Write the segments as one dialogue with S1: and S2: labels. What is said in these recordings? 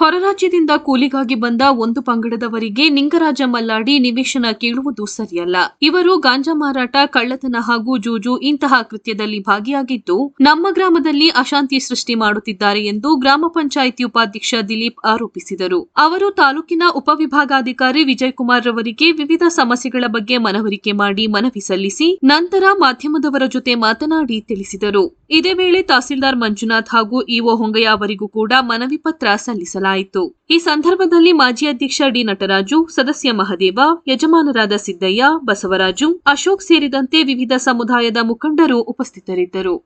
S1: ಹೊರರಾಜ್ಯದಿಂದ ಕೂಲಿಗಾಗಿ ಬಂದ ಒಂದು ಪಂಗಡದವರಿಗೆ ನಿಂಗರಾಜ ಮಲ್ಲಾಡಿ ನಿವೇಶನ ಕೇಳುವುದು ಸರಿಯಲ್ಲ. ಇವರು ಗಾಂಜಾ ಮಾರಾಟ, ಕಳ್ಳತನ ಹಾಗೂ ಜೂಜು ಇಂತಹ ಕೃತ್ಯದಲ್ಲಿ ಭಾಗಿಯಾಗಿದ್ದು, ನಮ್ಮ ಗ್ರಾಮದಲ್ಲಿ ಅಶಾಂತಿ ಸೃಷ್ಟಿ ಮಾಡುತ್ತಿದ್ದಾರೆ ಎಂದು ಗ್ರಾಮ ಪಂಚಾಯಿತಿ ಉಪಾಧ್ಯಕ್ಷ ದಿಲೀಪ್ ಆರೋಪಿಸಿದರು. ಅವರು ತಾಲೂಕಿನ ಉಪವಿಭಾಗಾಧಿಕಾರಿ ವಿಜಯ್ ಕುಮಾರ್ ರವರಿಗೆ ವಿವಿಧ ಸಮಸ್ಯೆಗಳ ಬಗ್ಗೆ ಮನವರಿಕೆ ಮಾಡಿ ಮನವಿ ಸಲ್ಲಿಸಿ, ನಂತರ ಮಾಧ್ಯಮದವರ ಜೊತೆ ಮಾತನಾಡಿ ತಿಳಿಸಿದರು. ಇದೇ ವೇಳೆ ತಹಸೀಲ್ದಾರ್ ಮಂಜುನಾಥ್ ಹಾಗೂ ಇಒ ಹೊಂಗಯ್ಯ ಅವರಿಗೂ ಕೂಡ ಮನವಿ ಪತ್ರ ಸಲ್ಲಿಸಲಾಯಿತು. ಈ ಸಂದರ್ಭದಲ್ಲಿ ಮಾಜಿ ಅಧ್ಯಕ್ಷ ಡಿ ನಟರಾಜು, ಸದಸ್ಯ ಮಹದೇವ, ಯಜಮಾನರಾದ ಸಿದ್ದಯ್ಯ, ಬಸವರಾಜು, ಅಶೋಕ್ ಸೇರಿದಂತೆ ವಿವಿಧ ಸಮುದಾಯದ ಮುಖಂಡರು ಉಪಸ್ಥಿತರಿದ್ದರು.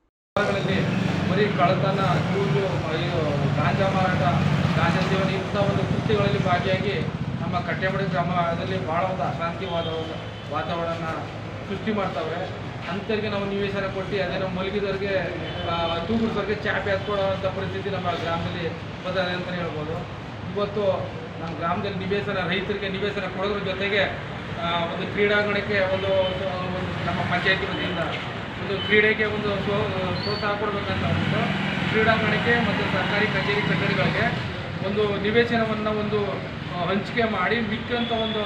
S2: ಸೃಷ್ಟಿ ಮಾಡ್ತಾವೆ. ಅಂಥವ್ರಿಗೆ ನಾವು ನಿವೇಶನ ಕೊಟ್ಟು ಅದೇ ನಮ್ಮ ಮಲಗಿದವ್ರಿಗೆ ತೂಗುಡ್ಸೋರಿಗೆ ಚಾಪೆ ಹತ್ಕೊಳ್ಳೋವಂಥ ಪರಿಸ್ಥಿತಿ ನಮ್ಮ ಗ್ರಾಮದಲ್ಲಿ ಬದಲಾಗಿದೆ ಅಂತಲೇ ಹೇಳ್ಬೋದು. ಇವತ್ತು ನಮ್ಮ ಗ್ರಾಮದಲ್ಲಿ ನಿವೇಶನ, ರೈತರಿಗೆ ನಿವೇಶನ ಕೊಡೋದ್ರ ಜೊತೆಗೆ ಒಂದು ಕ್ರೀಡಾಂಗಣಕ್ಕೆ ಒಂದು ಒಂದು ನಮ್ಮ ಪಂಚಾಯತಿ ವತಿಯಿಂದ ಒಂದು ಕ್ರೀಡೆಗೆ ಒಂದು ಪ್ರೋ- ಪ್ರೋತ್ಸಾಹ ಕೊಡಬೇಕಂತ ಅಂದ್ಬಿಟ್ಟು ಕ್ರೀಡಾಂಗಣಕ್ಕೆ ಮತ್ತು ಸರ್ಕಾರಿ ಕಚೇರಿ ಕಟ್ಟಡಗಳಿಗೆ ಒಂದು ನಿವೇಶನವನ್ನು ಒಂದು ಹಂಚಿಕೆ ಮಾಡಿ ಮಿಕ್ಕಂಥ ಒಂದು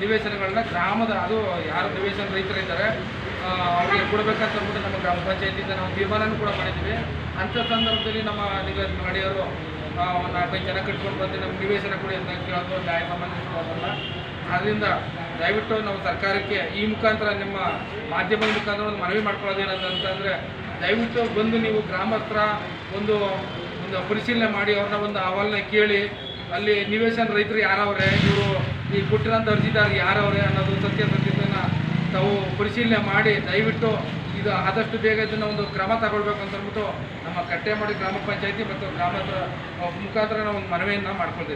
S2: ನಿವೇಶನಗಳನ್ನ ಗ್ರಾಮದ, ಅದು ಯಾರು ನಿವೇಶನ ರೈತರಿದ್ದಾರೆ ಅವ್ರಿಗೆ ಕೊಡಬೇಕಂತ ಅಂದ್ಬಿಟ್ಟು ನಮ್ಮ ಗ್ರಾಮ ಪಂಚಾಯತಿಯಿಂದ ನಾವು ತೀರ್ಮಾನನೂ ಕೂಡ ಮಾಡಿದ್ದೀವಿ. ಅಂಥ ಸಂದರ್ಭದಲ್ಲಿ ನಮ್ಮ ನಿವೇಶನ ಮಾಡಿಯವರು ಒಂದು ನಾಲ್ಕೈದು ಜನ ಕಟ್ಕೊಂಡು ಬಂದು ನಮ್ಮ ನಿವೇಶನ ಕೊಡಿ ಅಂತ ಕೇಳೋದು ನ್ಯಾಯ ಸಂಬಂಧಿಸಿರೋದಲ್ಲ ಆದ್ದರಿಂದ ದಯವಿಟ್ಟು ನಾವು ಸರ್ಕಾರಕ್ಕೆ ಈ ಮುಖಾಂತರ ನಿಮ್ಮ ಮಾಧ್ಯಮದ ಮುಖಾಂತರ ಒಂದು ಮನವಿ ಮಾಡ್ಕೊಳ್ಳೋದೇನಂತಂದರೆ ದಯವಿಟ್ಟು ಬಂದು ನೀವು ಗ್ರಾಮಸ್ಥರ ಒಂದು ಒಂದು ಪರಿಶೀಲನೆ ಮಾಡಿ ಅವ್ರನ್ನ ಒಂದು ಅಹವಾಲನ್ನ ಕೇಳಿ, ಅಲ್ಲಿ ನಿವೇಶನ ರೈತರು ಯಾರವ್ರೆ, ಇವರು ಈ ಕೊಟ್ಟಿರೋಂಥ ಅರ್ಜಿದಾರ ಯಾರವ್ರೆ ಅನ್ನೋದು ಸತ್ಯಾಸತ್ಯತೆಯನ್ನು ತಾವು ಪರಿಶೀಲನೆ ಮಾಡಿ ದಯವಿಟ್ಟು ಇದು ಆದಷ್ಟು ಬೇಗ ಇದನ್ನು ಒಂದು ಕ್ರಮ ತಗೊಳ್ಬೇಕು ಅಂತ ಅಂದ್ಬಿಟ್ಟು ನಮ್ಮ ಕಟ್ಟೆಮಾಡಿ ಗ್ರಾಮ ಪಂಚಾಯಿತಿ ಮತ್ತು ಗ್ರಾಮದ ಮುಖಾಂತರ ನಾವು ಒಂದು ಮನವಿಯನ್ನು ಮಾಡ್ಕೊಳ್ತೀವಿ